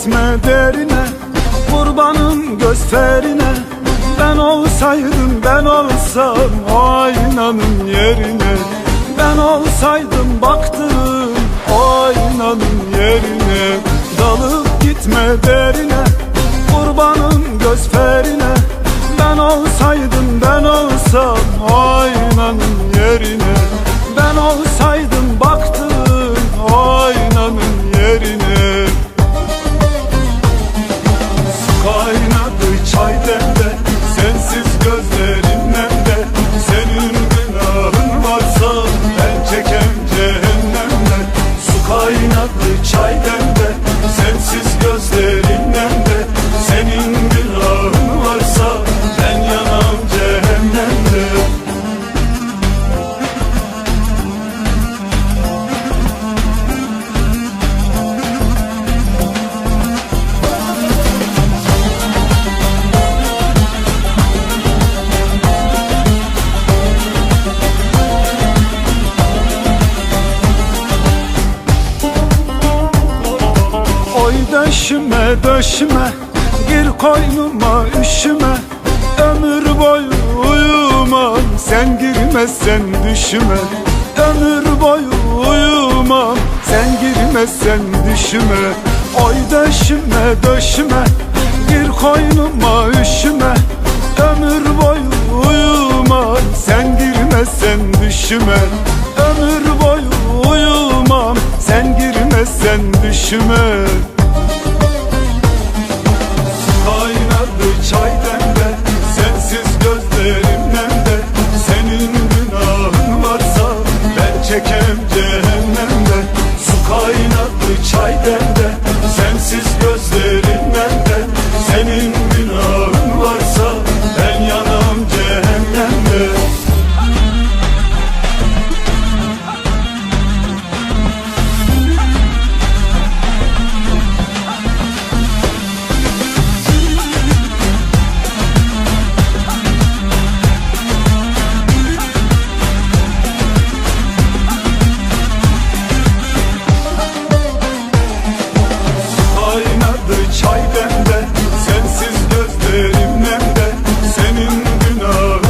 gitme derine Kurbanım gösterine. Ben olsaydım ben olsam aynanın yerine. Ben olsaydım baktım aynanın yerine. Dalıp gitme derine Kurbanım gösterine. Ben olsaydım ben olsam aynanın yerine. Ben olsaydım Oy döşüme döşüme Gir koynuma üşüme. Ömür boyu uyumam Sen girmezsen düşüme. Ömür boyu uyumam Sen girmezsen düşüme. Oy döşüme döşüme Gir koynuma üşüme. Ömür boyu uyumam Sen girmezsen düşüme. Ömür boyu uyumam Sen girmezsen düşüme çay demde Sensiz gö- günahı